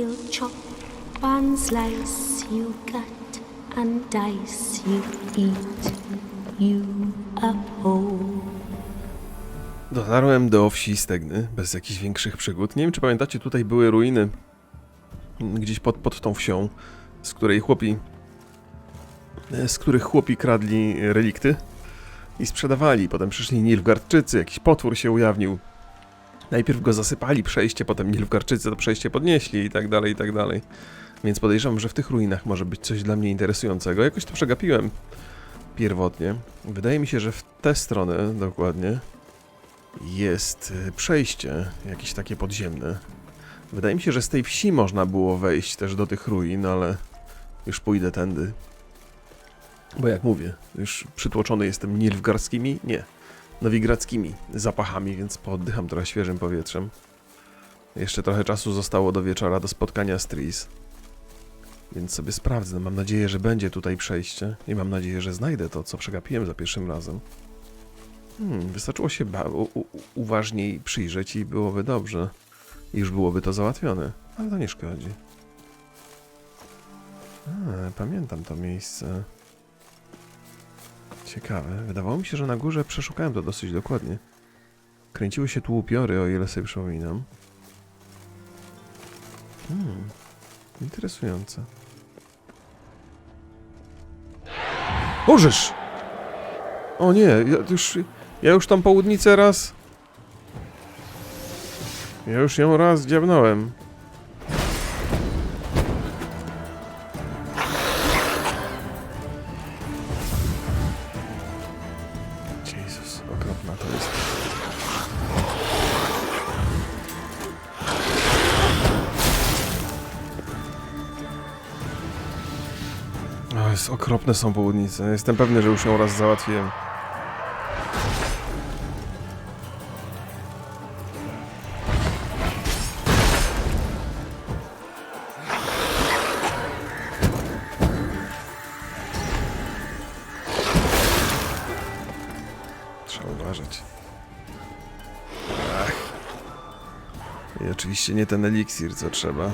You chop and slice, you cut and dice, you eat, you uphold. Dotarłem do wsi Stegny bez jakichś większych przygód. Nie wiem, czy pamiętacie, tutaj były ruiny gdzieś pod, pod tą wsią, z której chłopi, z których chłopi kradli relikty i sprzedawali. Potem przyszli Nilfgaardczycy, jakiś potwór się ujawnił. Najpierw go zasypali przejście, potem Nilfgaardczycy to przejście podnieśli i tak dalej, i tak dalej. Więc podejrzewam, że w tych ruinach może być coś dla mnie interesującego. Jakoś to przegapiłem pierwotnie. Wydaje mi się, że w tę stronę dokładnie jest y, przejście, jakieś takie podziemne. Wydaje mi się, że z tej wsi można było wejść też do tych ruin, ale już pójdę tędy. Bo jak mówię, już przytłoczony jestem nilfgarskimi, nie, nowigradzkimi zapachami, więc pooddycham trochę świeżym powietrzem. Jeszcze trochę czasu zostało do wieczora, do spotkania z Tris. Więc sobie sprawdzę. Mam nadzieję, że będzie tutaj przejście i mam nadzieję, że znajdę to, co przegapiłem za pierwszym razem. Hmm, wystarczyło się uważniej przyjrzeć i byłoby dobrze. I już byłoby to załatwione. Ale to nie szkodzi. A, pamiętam to miejsce. Ciekawe. Wydawało mi się, że na górze przeszukałem to dosyć dokładnie. Kręciły się tu upiory, o ile sobie przypominam. Hmm. Interesujące. Bożeż! O nie, ja już, ja już tam południcę raz... Ja już ją raz dziabnąłem. Jest okropne są południce. Jestem pewny, że już ją raz załatwiłem. Trzeba uważać. I oczywiście nie ten eliksir, co trzeba.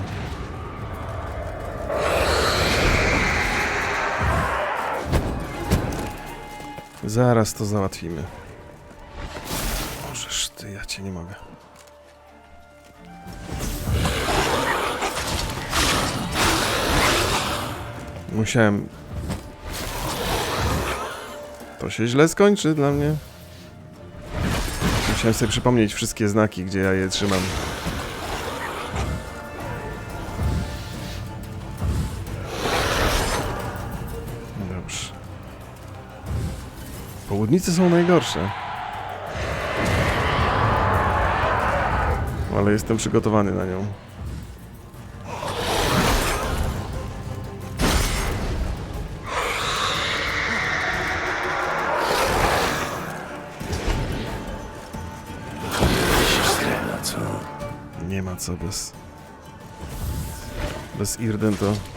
Zaraz to załatwimy. Możesz ty, ja cię nie mogę. Musiałem. To się źle skończy dla mnie. Musiałem sobie przypomnieć wszystkie znaki, gdzie ja je trzymam. Południce są najgorsze. Ale jestem przygotowany na nią. Nie ma co bez. Bez Irden to.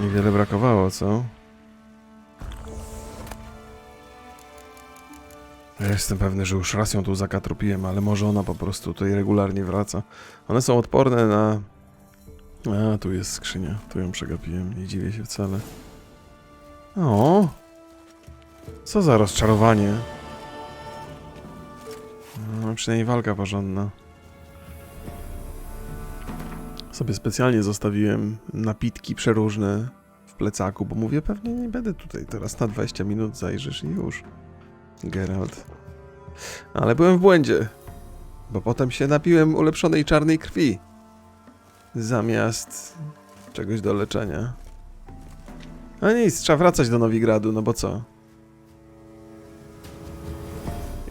Niewiele brakowało, co? Ja jestem pewny, że już raz ją tu zakatrupiłem, ale może ona po prostu tutaj regularnie wraca. One są odporne na a, tu jest skrzynia. Tu ją przegapiłem. Nie dziwię się wcale. O! Co za rozczarowanie. No, przynajmniej walka porządna. Sobie specjalnie zostawiłem napitki przeróżne w plecaku, bo mówię, pewnie nie będę tutaj teraz na 20 minut zajrzysz i już. Geralt. Ale byłem w błędzie, bo potem się napiłem ulepszonej czarnej krwi zamiast czegoś do leczenia. A nic, trzeba wracać do Nowigradu, no bo co?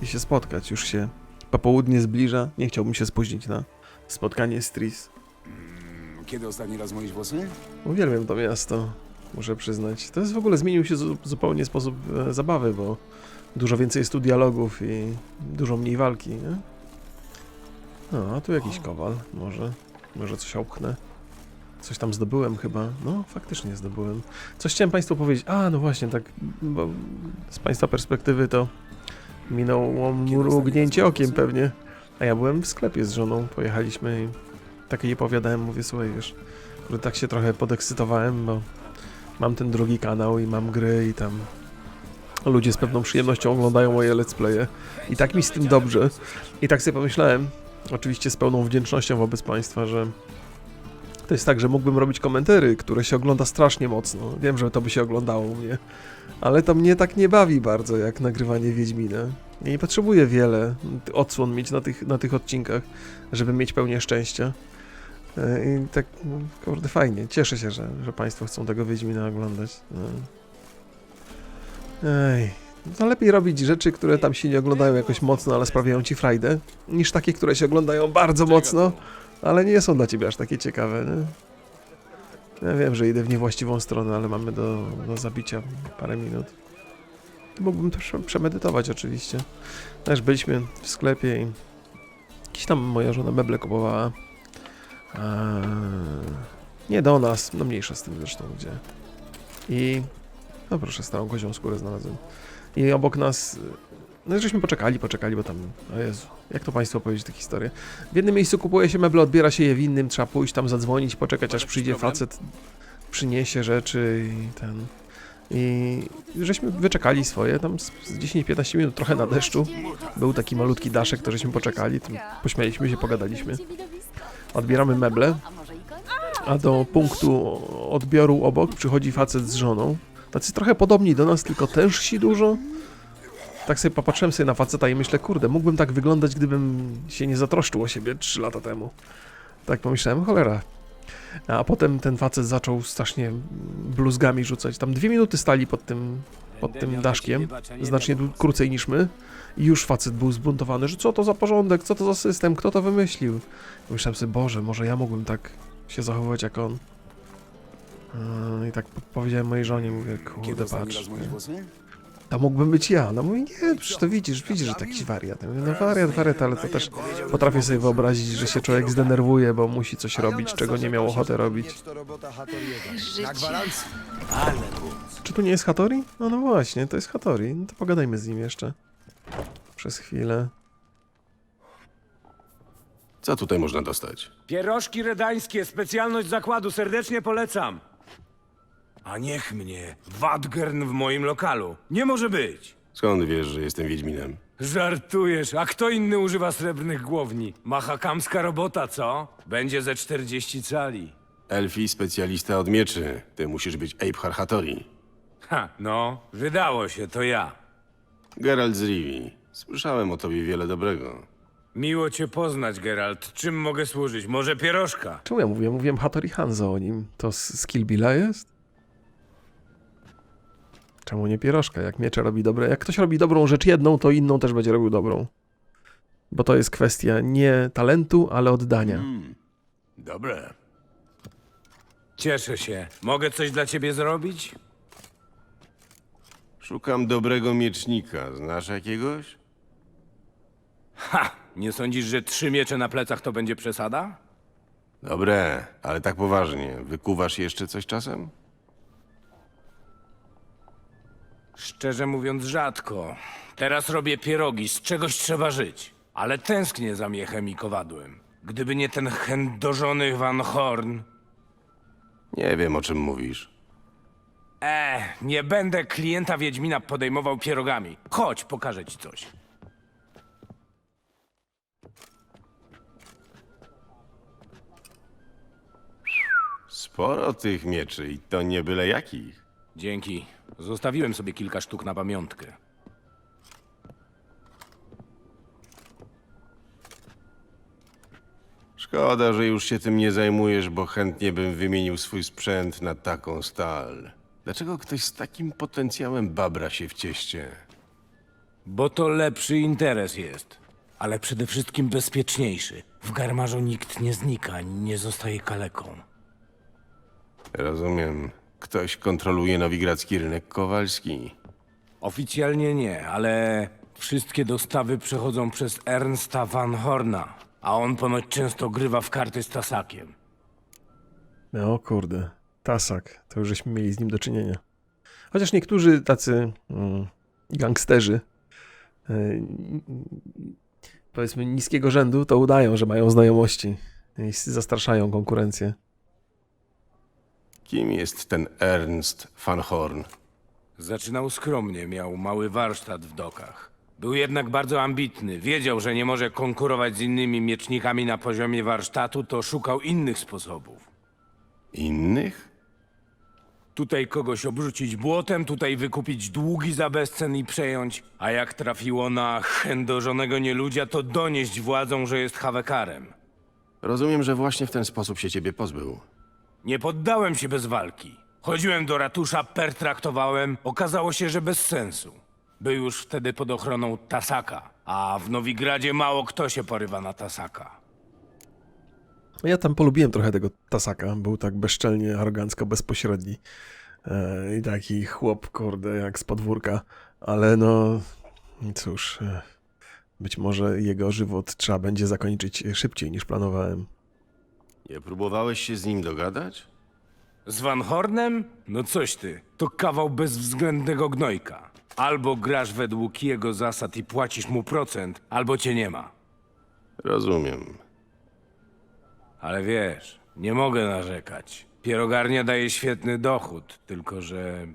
I się spotkać, już się popołudnie zbliża. Nie chciałbym się spóźnić na spotkanie z Tris. Kiedy ostatni raz myłeś włosy? Uwielbiam to miasto, muszę przyznać. To jest w ogóle zmienił się zu zupełnie sposób e, zabawy, bo dużo więcej jest tu dialogów i dużo mniej walki, nie? No, a tu jakiś kowal, może, może coś opchnę. Coś tam zdobyłem chyba. No, faktycznie zdobyłem. Coś chciałem Państwu powiedzieć. A, no właśnie, tak, bo z Państwa perspektywy to minęło mrugnięcie okiem pewnie. A ja byłem w sklepie z żoną, pojechaliśmy i tak jej opowiadałem, mówię, słuchaj, wiesz, kurde, tak się trochę podekscytowałem, bo mam ten drugi kanał i mam gry i tam ludzie z pewną przyjemnością oglądają moje let's playe i tak mi z tym dobrze. I tak sobie pomyślałem, oczywiście z pełną wdzięcznością wobec Państwa, że to jest tak, że mógłbym robić komentary, które się ogląda strasznie mocno. Wiem, że to by się oglądało u mnie, ale to mnie tak nie bawi bardzo jak nagrywanie Wiedźmina. Nie potrzebuję wiele odsłon mieć na tych, na tych odcinkach, żeby mieć pełnię szczęścia. E, I tak, no, kurde, fajnie. Cieszę się, że, że Państwo chcą tego Wiedźmina oglądać. No. Ej, no lepiej robić rzeczy, które tam się nie oglądają jakoś mocno, ale sprawiają Ci frajdę, niż takie, które się oglądają bardzo mocno, ale nie są dla Ciebie aż takie ciekawe, nie? Ja wiem, że idę w niewłaściwą stronę, ale mamy do, do zabicia parę minut. Mógłbym to prze- przemedytować oczywiście. Też byliśmy w sklepie i jakiś tam moja żona meble kupowała. A, nie do nas, no mniejsza z tym zresztą gdzie. I no proszę, starą kozią skórę znalazłem. I obok nas, no i żeśmy poczekali, poczekali, bo tam, o Jezu, jak to Państwo opowiedzieć tę historię? W jednym miejscu kupuje się meble, odbiera się je w innym, trzeba pójść tam zadzwonić, poczekać aż przyjdzie facet, przyniesie rzeczy i ten... I żeśmy wyczekali swoje, tam z z 10-15 minut, trochę na deszczu. Był taki malutki daszek, to żeśmy poczekali, pośmialiśmy się, pogadaliśmy. Odbieramy meble, a do punktu odbioru obok przychodzi facet z żoną. Tacy trochę podobni do nas, tylko tężsi dużo. Tak sobie popatrzyłem sobie na faceta i myślę, kurde, mógłbym tak wyglądać, gdybym się nie zatroszczył o siebie 3 lata temu. Tak pomyślałem, cholera. A potem ten facet zaczął strasznie bluzgami rzucać. Tam dwie minuty stali pod tym, pod tym daszkiem, znacznie krócej niż my. I już facet był zbuntowany, że co to za porządek, co to za system, kto to wymyślił. Myślałem sobie, Boże, może ja mógłbym tak się zachowywać jak on. Yy, I tak po- powiedziałem mojej żonie, mówię, kurde, patrz, to mógłbym być ja. No mówi, nie, przecież to widzisz, widzisz, że to jakiś wariat. Ja mówię, no wariat, wariat, ale to też potrafię sobie wyobrazić, że się człowiek zdenerwuje, bo musi coś robić, czego nie miał ochoty robić. Życie. Gwarancji. Czy tu nie jest Hatori? No, no właśnie, to jest Hatori. No to pogadajmy z nim jeszcze. Przez chwilę. Co tutaj można dostać? Pierożki redańskie, specjalność zakładu, serdecznie polecam. A niech mnie, Wadgern w moim lokalu. Nie może być. Skąd wiesz, że jestem Wiedźminem? Żartujesz, a kto inny używa srebrnych głowni? Machakamska robota, co? Będzie ze 40 cali. Elfi specjalista od mieczy. Ty musisz być Abe Harhatori. Ha, no, wydało się, to ja. Geralt z Rivi. Słyszałem o tobie wiele dobrego. Miło cię poznać, Geralt. Czym mogę służyć? Może pierożka? Czemu ja mówię? Mówiłem Hatori Hanzo o nim. To z, z Kill Billa jest? Czemu nie pierożka? Jak miecze robi dobre... Jak ktoś robi dobrą rzecz jedną, to inną też będzie robił dobrą. Bo to jest kwestia nie talentu, ale oddania. Dobre. Cieszę się. Mogę coś dla ciebie zrobić? Szukam dobrego miecznika. Znasz jakiegoś? Ha! Nie sądzisz, że trzy miecze na plecach to będzie przesada? Dobre, ale tak poważnie. Wykuwasz jeszcze coś czasem? Szczerze mówiąc, rzadko. Teraz robię pierogi, z czegoś trzeba żyć. Ale tęsknię za miechem i kowadłem. Gdyby nie ten chędożony Van Horn. Nie wiem, o czym mówisz. E, nie będę klienta Wiedźmina podejmował pierogami. Chodź, pokażę ci coś. Sporo tych mieczy i to nie byle jakich. Dzięki. Zostawiłem sobie kilka sztuk na pamiątkę. Szkoda, że już się tym nie zajmujesz, bo chętnie bym wymienił swój sprzęt na taką stal. Dlaczego ktoś z takim potencjałem babra się w cieście? Bo to lepszy interes jest. Ale przede wszystkim bezpieczniejszy. W garmarzu nikt nie znika, ani nie zostaje kaleką. Rozumiem. Ktoś kontroluje nowigradzki rynek kowalski. Oficjalnie nie, ale wszystkie dostawy przechodzą przez Ernsta Van Horna, a on ponoć często grywa w karty z Tasakiem. No kurde, Tasak, to już żeśmy mieli z nim do czynienia. Chociaż niektórzy tacy mm, gangsterzy, y, powiedzmy niskiego rzędu, to udają, że mają znajomości i zastraszają konkurencję. Kim jest ten Ernst van Horn? Zaczynał skromnie, miał mały warsztat w dokach. Był jednak bardzo ambitny. Wiedział, że nie może konkurować z innymi miecznikami na poziomie warsztatu, to szukał innych sposobów. Innych? Tutaj kogoś obrzucić błotem, tutaj wykupić długi za bezcen i przejąć, a jak trafiło na chędożonego nieludzia, to donieść władzom, że jest hawekarem. Rozumiem, że właśnie w ten sposób się ciebie pozbył. Nie poddałem się bez walki. Chodziłem do ratusza, pertraktowałem, okazało się, że bez sensu. Był już wtedy pod ochroną Tasaka, a w Nowigradzie mało kto się porywa na Tasaka. Ja tam polubiłem trochę tego Tasaka, był tak bezczelnie, arogancko, bezpośredni e, i taki chłop, kurde, jak z podwórka, ale no cóż, e, być może jego żywot trzeba będzie zakończyć szybciej niż planowałem. Nie próbowałeś się z nim dogadać? Z Van Hornem? No coś ty, to kawał bezwzględnego gnojka. Albo grasz według jego zasad i płacisz mu procent, albo cię nie ma. Rozumiem. Ale wiesz, nie mogę narzekać. Pierogarnia daje świetny dochód, tylko że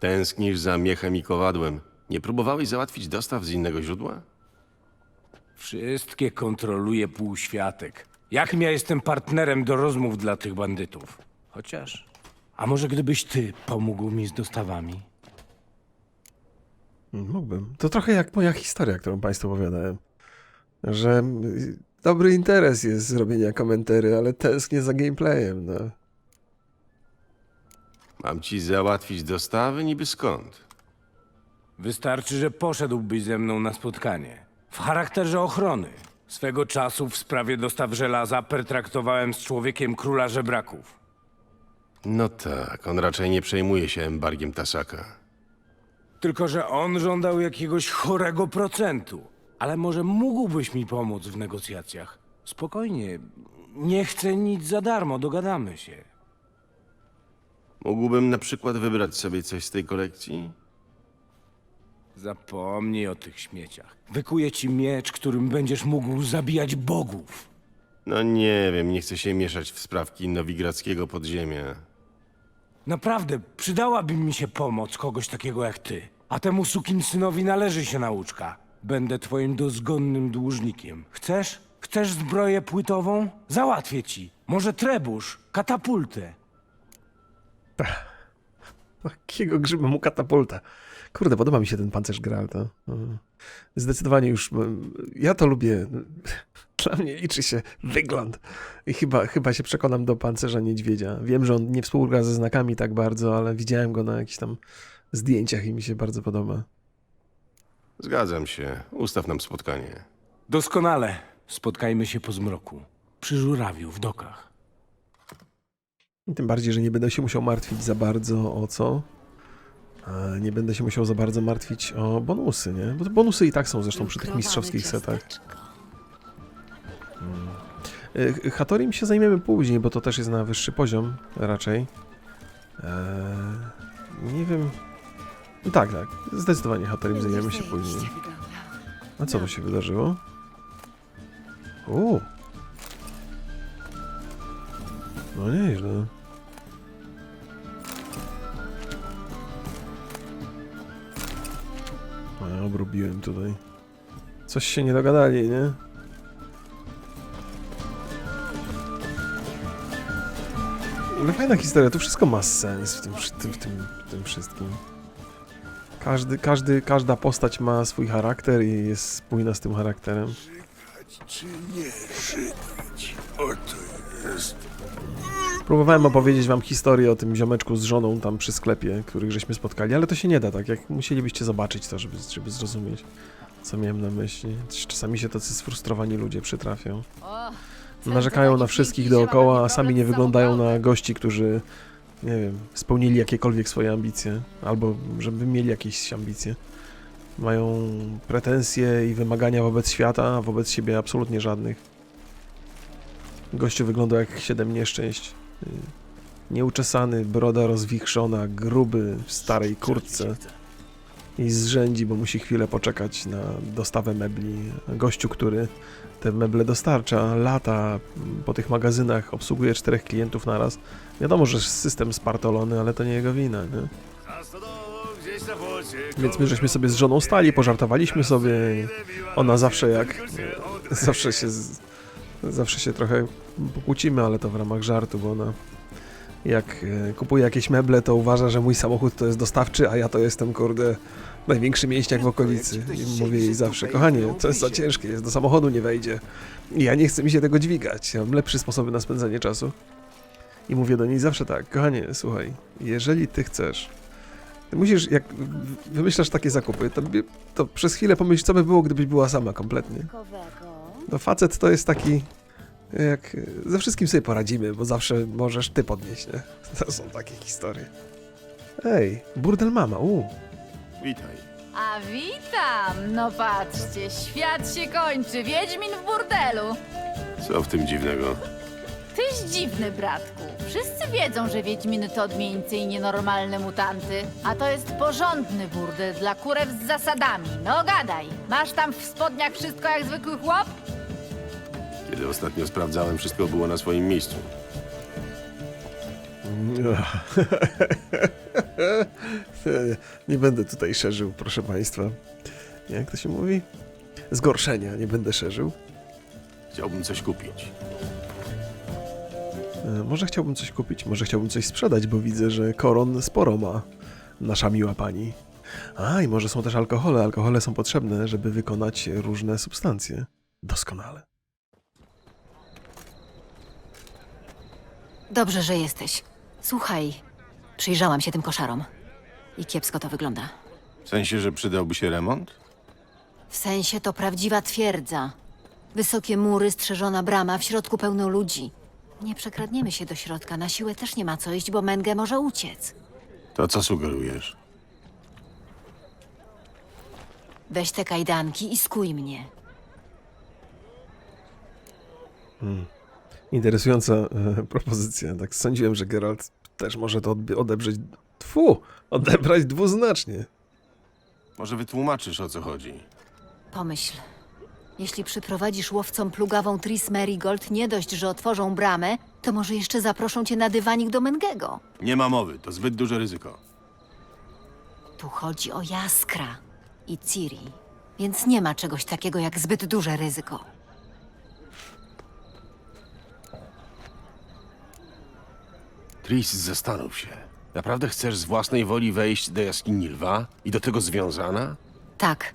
Tęsknisz za miechem i kowadłem. Nie próbowałeś załatwić dostaw z innego źródła? wszystkie kontroluje półświatek. Jakim ja jestem partnerem do rozmów dla tych bandytów? Chociaż... A może gdybyś ty pomógł mi z dostawami? Mógłbym. To trochę jak moja historia, którą Państwu opowiadałem. Że dobry interes jest zrobienia komentary, ale tęsknię za gameplayem, no. Mam ci załatwić dostawy niby skąd? Wystarczy, że poszedłbyś ze mną na spotkanie. W charakterze ochrony. Swego czasu w sprawie dostaw żelaza pertraktowałem z człowiekiem króla żebraków. No tak, on raczej nie przejmuje się embargiem Tasaka. Tylko, że on żądał jakiegoś chorego procentu. Ale może mógłbyś mi pomóc w negocjacjach? Spokojnie. Nie chcę nic za darmo, dogadamy się. Mógłbym na przykład wybrać sobie coś z tej kolekcji? Zapomnij o tych śmieciach. Wykuję ci miecz, którym będziesz mógł zabijać bogów. No nie wiem, nie chcę się mieszać w sprawki nowigradzkiego podziemia. Naprawdę, przydałaby mi się pomoc kogoś takiego jak ty. A temu sukinsynowi należy się nauczka. Będę twoim dozgonnym dłużnikiem. Chcesz? Chcesz zbroję płytową? Załatwię ci. Może trebusz, katapultę. Jakiego grzyba mu katapulta. Kurde, podoba mi się ten pancerz Geralta. Mhm. Zdecydowanie już. mm, Ja to lubię. Dla mnie liczy się wygląd. I chyba, chyba się przekonam do pancerza niedźwiedzia. Wiem, że on nie współgra ze znakami tak bardzo, ale widziałem go na jakichś tam zdjęciach i mi się bardzo podoba. Zgadzam się. Ustaw nam spotkanie. Doskonale. Spotkajmy się po zmroku. Przy żurawiu w dokach. I tym bardziej, że nie będę się musiał martwić za bardzo o co. Nie będę się musiał za bardzo martwić o bonusy, nie? Bo te bonusy i tak są zresztą przy tych mistrzowskich setach. Y, Hatorim się zajmiemy później, bo to też jest na wyższy poziom raczej. Eee, nie wiem. No tak, tak. Zdecydowanie Hatorim zajmiemy się później. A co tu się wydarzyło? U. No nieźle. A ja obrobiłem tutaj. Coś się nie dogadali, nie? Ale fajna historia, tu wszystko ma sens w tym, w tym, w tym, w tym wszystkim. Każdy, każdy, każda postać ma swój charakter i jest spójna z tym charakterem. Czy nie? Oto jest. Próbowałem opowiedzieć wam historię o tym ziomeczku z żoną tam przy sklepie, których żeśmy spotkali, ale to się nie da tak, jak musielibyście zobaczyć to, żeby, żeby zrozumieć, co miałem na myśli. Czasami się tacy sfrustrowani ludzie przytrafią. Narzekają na wszystkich dookoła, a sami nie wyglądają na gości, którzy, nie wiem, spełnili jakiekolwiek swoje ambicje, albo żeby mieli jakieś ambicje. Mają pretensje i wymagania wobec świata, a wobec siebie absolutnie żadnych. Gościu wygląda jak siedem nieszczęść. Nieuczesany, broda rozwichrzona, gruby, w starej kurtce. I zrzędzi, bo musi chwilę poczekać na dostawę mebli. Gościu, który te meble dostarcza, lata po tych magazynach, obsługuje czterech klientów naraz. Wiadomo, że system spartolony, ale to nie jego wina, nie? Więc my żeśmy sobie z żoną stali, pożartowaliśmy sobie. Ona zawsze jak... Zawsze się... Zawsze się trochę pokłócimy, ale to w ramach żartu, bo ona jak e, kupuje jakieś meble, to uważa, że mój samochód to jest dostawczy, a ja to jestem, kurde, największy mięśniak w okolicy. I mówię jej zawsze, kochanie, to jest za ciężkie, jest do samochodu nie wejdzie. I ja nie chcę mi się tego dźwigać, ja mam lepsze sposoby na spędzanie czasu. I mówię do niej zawsze tak, kochanie, słuchaj, jeżeli ty chcesz, ty musisz, jak wymyślasz takie zakupy, to, to przez chwilę pomyśl, co by było, gdybyś była sama kompletnie. No facet to jest taki, jak ze wszystkim sobie poradzimy, bo zawsze możesz ty podnieść, nie? To są takie historie. Ej, burdel mama, u. Witaj. A witam! No patrzcie, świat się kończy, Wiedźmin w burdelu. Co w tym dziwnego? Tyś dziwny, bratku. Wszyscy wiedzą, że Wiedźminy to odmieńcy i nienormalne mutanty. A to jest porządny burdel dla kurew z zasadami. No gadaj, masz tam w spodniach wszystko jak zwykły chłop? Kiedy ostatnio sprawdzałem, wszystko było na swoim miejscu. Nie będę tutaj szerzył, proszę państwa. Jak to się mówi? Zgorszenia nie będę szerzył. Chciałbym coś kupić. E, Może chciałbym coś kupić, może chciałbym coś sprzedać, bo widzę, że koron sporo ma nasza miła pani. A, i może są też alkohole. Alkohole są potrzebne, żeby wykonać różne substancje. Doskonale. Dobrze, że jesteś. Słuchaj, przyjrzałam się tym koszarom. I kiepsko to wygląda. W sensie, że przydałby się remont? W sensie to prawdziwa twierdza. Wysokie mury, strzeżona brama, w środku pełno ludzi. Nie przekradniemy się do środka, na siłę też nie ma co iść, bo Mengę może uciec. To co sugerujesz? Weź te kajdanki i skuj mnie. Interesująca e, propozycja. Tak sądziłem, że Geralt też może to odbie- odebrzeć. Tfu! Odebrać dwuznacznie. Może wytłumaczysz, o co chodzi? Pomyśl. Jeśli przyprowadzisz łowcom plugawą Tris Merigold, nie dość, że otworzą bramę, to może jeszcze zaproszą cię na dywanik do Mengego. Nie ma mowy, to zbyt duże ryzyko. Tu chodzi o Jaskra i Ciri, więc nie ma czegoś takiego jak zbyt duże ryzyko. Tris, zastanów się. Naprawdę chcesz z własnej woli wejść do jaskini lwa i do tego związana? Tak,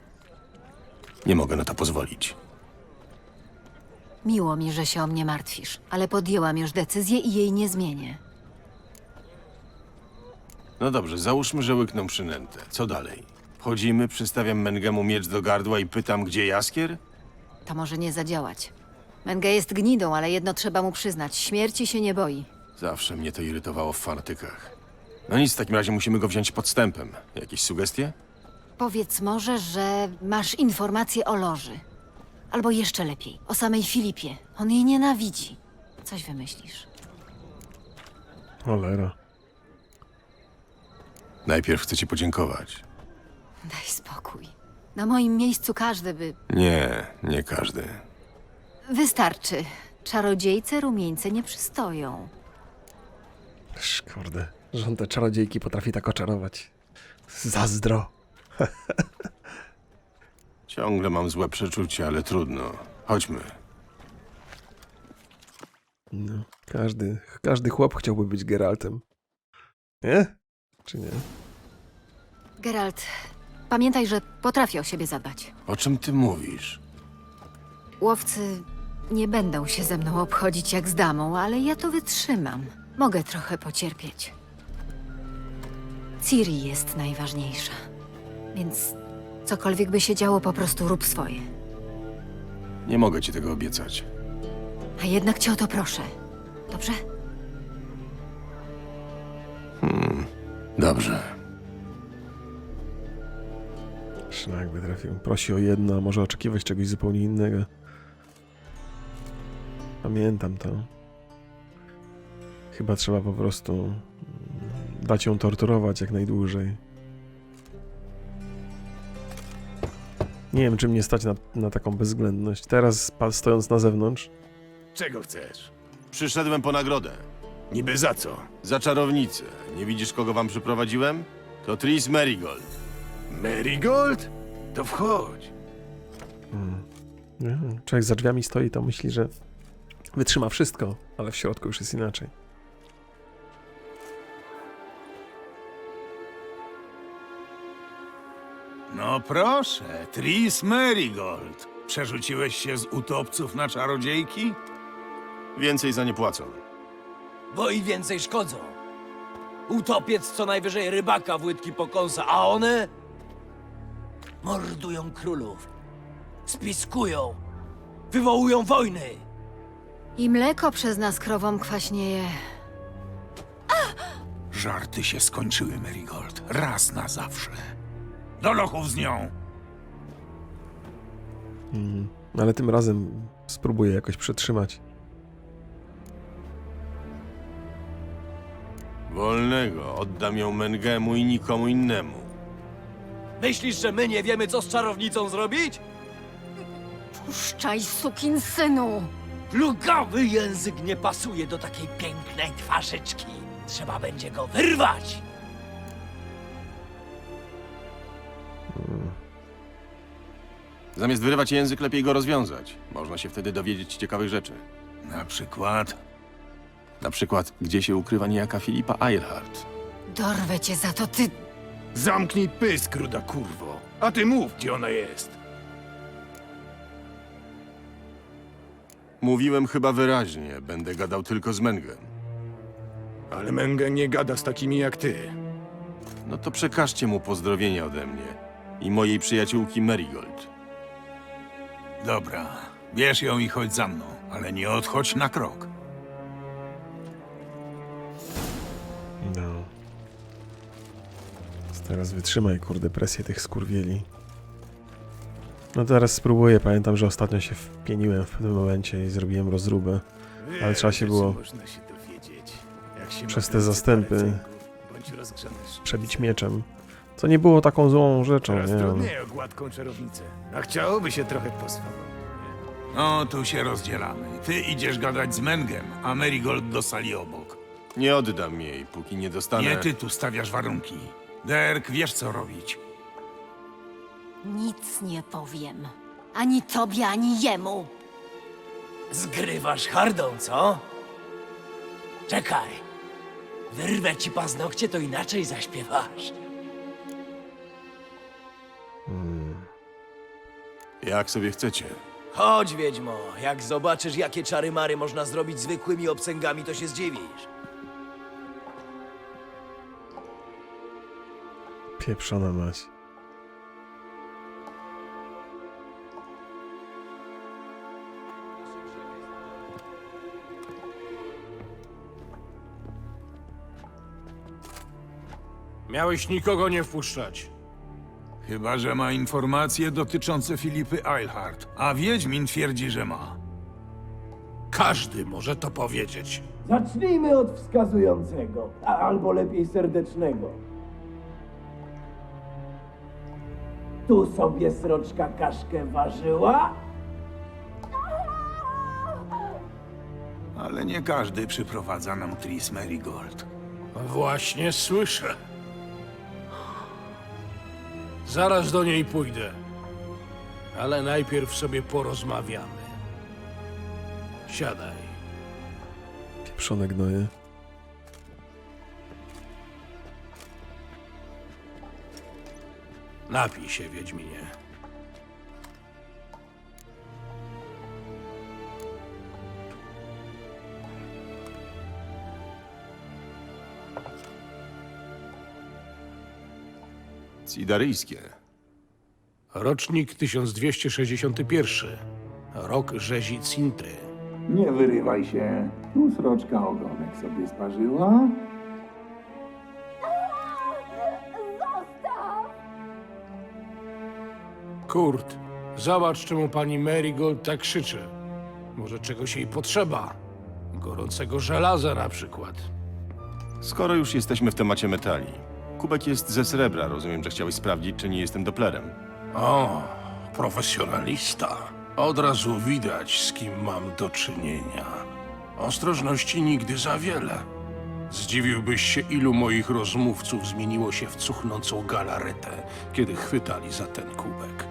Nie mogę na to pozwolić. miło mi, że się o mnie martwisz, ale podjęłam już decyzję i jej nie zmienię. No dobrze, załóżmy, że łykną przynętę. Co dalej? Wchodzimy, przystawiam Mengemu miecz do gardła i pytam, gdzie jaskier? To może nie zadziałać. Menge jest gnidą, ale jedno trzeba mu przyznać: śmierci się nie boi. Zawsze mnie to irytowało w fanatykach. No nic, w takim razie musimy go wziąć podstępem. Jakieś sugestie? Powiedz może, że masz informacje o Loży. Albo jeszcze lepiej, o samej Filipie. On jej nienawidzi. Coś wymyślisz. Cholera. Najpierw chcę ci podziękować. Daj spokój. Na moim miejscu każdy by. Nie, nie każdy. Wystarczy. Czarodziejce rumieńce nie przystoją. Sz, Kurde, że on te czarodziejki potrafi tak oczarować. Zazdro. Ciągle mam złe przeczucie, ale trudno. Chodźmy. No, każdy, każdy chłop chciałby być Geraltem. Nie? Czy nie? Geralt, pamiętaj, że potrafię o siebie zadbać. O czym ty mówisz? Łowcy nie będą się ze mną obchodzić jak z damą, ale ja to wytrzymam. Mogę trochę pocierpieć. Ciri jest najważniejsza. Więc cokolwiek by się działo, po prostu rób swoje. Nie mogę ci tego obiecać. A jednak cię o to proszę. Dobrze? Dobrze. Szlak by trafił. Prosi o jedno, a może oczekiwać czegoś zupełnie innego. Pamiętam to. Chyba trzeba po prostu mm, dać ją torturować jak najdłużej. Nie wiem, czy mnie stać na, na taką bezwzględność. Teraz, stojąc na zewnątrz, Czego chcesz? Przyszedłem po nagrodę. Niby za co? Za czarownicę. Nie widzisz, kogo wam przyprowadziłem? To Tris Merigold. Marigold? To wchodź. nie, człowiek za drzwiami stoi, to myśli, że wytrzyma wszystko, ale w środku już jest inaczej. No proszę, Tris Marigold. Przerzuciłeś się z utopców na czarodziejki? Więcej za nie płacą. bo i więcej szkodzą. Utopiec co najwyżej rybaka w łydki pokąsa, a one mordują królów, spiskują, wywołują wojny. I mleko przez nas krowom kwaśnieje. Żarty się skończyły, Marigold. Raz na zawsze. Do lochów z nią. No ale tym razem spróbuję jakoś przetrzymać. Wolnego. Oddam ją Mengemu i nikomu innemu. Myślisz, że my nie wiemy, co z czarownicą zrobić? Puszczaj, sukin synu! Plugawy język nie pasuje do takiej pięknej twarzyczki. Trzeba będzie go wyrwać. Zamiast wyrywać język, lepiej go rozwiązać. Można się wtedy dowiedzieć ciekawych rzeczy. Na przykład... Na przykład, gdzie się ukrywa niejaka Filipa Eilhart. Dorwę cię za to, ty... Zamknij pysk, ruda kurwo. A ty mów, gdzie ona jest. Mówiłem chyba wyraźnie. Będę gadał tylko z Mengem. Ale Menge nie gada z takimi jak ty. No to przekażcie mu pozdrowienia ode mnie i mojej przyjaciółki Merigold. Dobra, bierz ją i chodź za mną, ale nie odchodź na krok. No. Teraz wytrzymaj, kurde, presję tych skurwieli. No teraz spróbuję. Pamiętam, że ostatnio się wpieniłem w pewnym momencie i zrobiłem rozróbę. Ale trzeba się było przez te zastępy przebić mieczem. Co nie było taką złą rzeczą, Teraz nie? trudniej o gładką czarownicę. A chciałoby się trochę poswabować. No, tu się rozdzielamy. Ty idziesz gadać z Mengem, a Marigold do sali obok. Nie oddam jej, póki nie dostanę... Nie ty tu stawiasz warunki. Derek, wiesz co robić. Nic nie powiem. Ani tobie, ani jemu. Zgrywasz hardą, co? Czekaj. Wyrwę ci paznokcie, to inaczej zaśpiewasz. Jak sobie chcecie. Chodź, Wiedźmo. Jak zobaczysz, jakie czary mary można zrobić zwykłymi obcęgami, to się zdziwisz. Pieprzona mać. Miałeś nikogo nie wpuszczać. Chyba, że ma informacje dotyczące Filipy Eilhart, a Wiedźmin twierdzi, że ma. Każdy może to powiedzieć. Zacznijmy od wskazującego, a albo lepiej serdecznego. Tu sobie sroczka kaszkę ważyła, Ale nie każdy przyprowadza nam Tris Marigold. Właśnie słyszę. Zaraz do niej pójdę. Ale najpierw sobie porozmawiamy. Siadaj. Pieprzone gnoje. Napij się, Wiedźminie. Cidaryjskie. Rocznik 1261. Rok rzezi Cintry. Nie wyrywaj się. Tu sroczka ogonek sobie sparzyła. Kurt, zobacz, czemu pani Marigold tak krzyczy. Może czegoś jej potrzeba. Gorącego żelaza na przykład. Skoro już jesteśmy w temacie metali. Kubek jest ze srebra, rozumiem, że chciałeś sprawdzić, czy nie jestem doplerem. O, profesjonalista. Od razu widać, z kim mam do czynienia. Ostrożności nigdy za wiele. Zdziwiłbyś się, ilu moich rozmówców zmieniło się w cuchnącą galaretę, kiedy chwytali za ten kubek.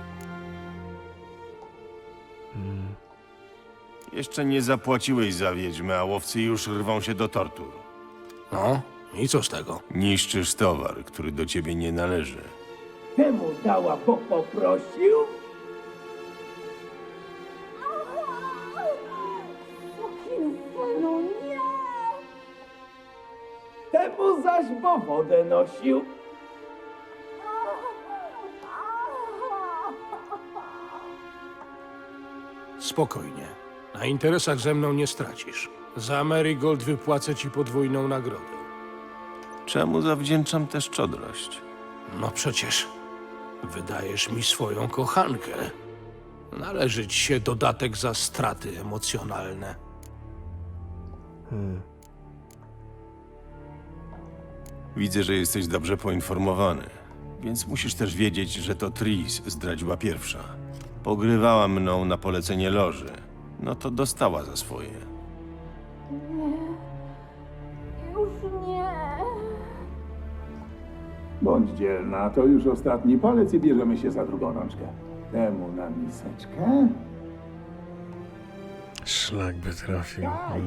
Jeszcze nie zapłaciłeś za wiedźmę, a łowcy już rwą się do tortur. No, i co z tego? Niszczysz towar, który do ciebie nie należy. Temu dała, bo poprosił? Nie! Temu zaś, bo wodę nosił? Spokojnie. Na interesach ze mną nie stracisz. Za Marigold wypłacę ci podwójną nagrodę. Czemu zawdzięczam tę szczodrość? No przecież wydajesz mi swoją kochankę. Należy ci się dodatek za straty emocjonalne. Widzę, że jesteś dobrze poinformowany, więc musisz też wiedzieć, że to Tris zdradziła pierwsza. Pogrywała mną na polecenie loży. No to dostała za swoje. Bądź dzielna, to już ostatni palec i bierzemy się za drugą rączkę. Temu na miseczkę? Szlak by trafił. Aj,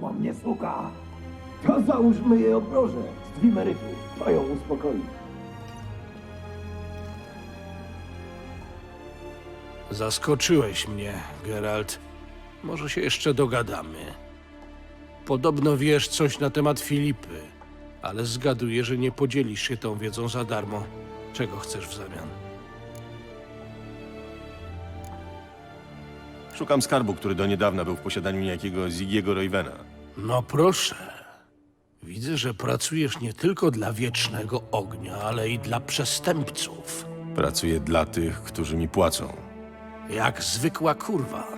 No. mnie suka. To załóżmy jej obroże z dwimerytu. To ją uspokoi. Zaskoczyłeś mnie, Geralt. Może się jeszcze dogadamy. Podobno wiesz coś na temat Filipy, ale zgaduję, że nie podzielisz się tą wiedzą za darmo. Czego chcesz w zamian? Szukam skarbu, który do niedawna był w posiadaniu niejakiego Zigiego Roywena. No proszę. Widzę, że pracujesz nie tylko dla wiecznego ognia, ale i dla przestępców. Pracuję dla tych, którzy mi płacą. Jak zwykła kurwa.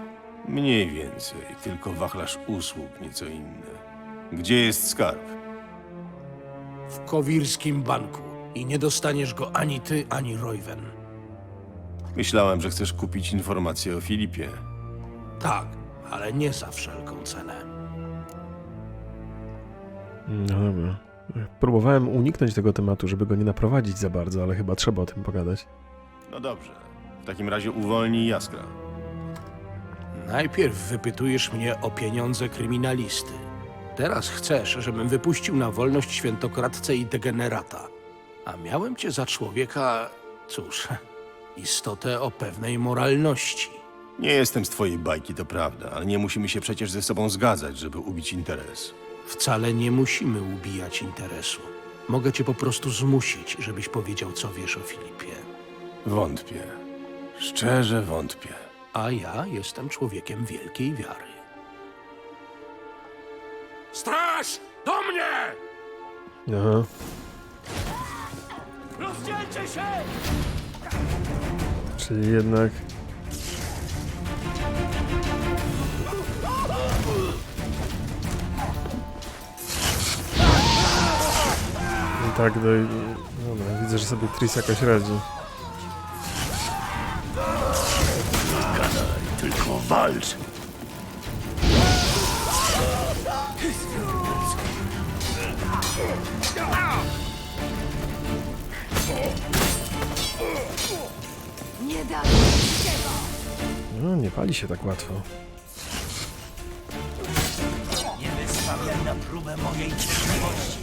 Mniej więcej, tylko wachlarz usług nieco inny. Gdzie jest skarb? W kowirskim banku. I nie dostaniesz go ani ty, ani Royven. Myślałem, że chcesz kupić informacje o Filipie. Tak, ale nie za wszelką cenę. No dobra. Próbowałem uniknąć tego tematu, żeby go nie naprowadzić za bardzo, ale chyba trzeba o tym pogadać. No dobrze. W takim razie uwolnij Jaskra. Najpierw wypytujesz mnie o pieniądze kryminalisty. Teraz chcesz, żebym wypuścił na wolność świętokradcę i degenerata. A miałem cię za człowieka, cóż, istotę o pewnej moralności. Nie jestem z twojej bajki, to prawda, ale nie musimy się przecież ze sobą zgadzać, żeby ubić interes. Wcale nie musimy ubijać interesu. Mogę cię po prostu zmusić, żebyś powiedział, co wiesz o Filipie. Wątpię. Szczerze wątpię. A ja jestem człowiekiem wielkiej wiary. Straż! Do mnie! Aha. Rozdzielcie się! Czyli jednak... I tak, do... Dobra, widzę, że sobie Tris jakoś radzi. Tylko walcz! Nie. No, nie pali się tak łatwo. Nie wystawiaj na próbę mojej cierpliwości.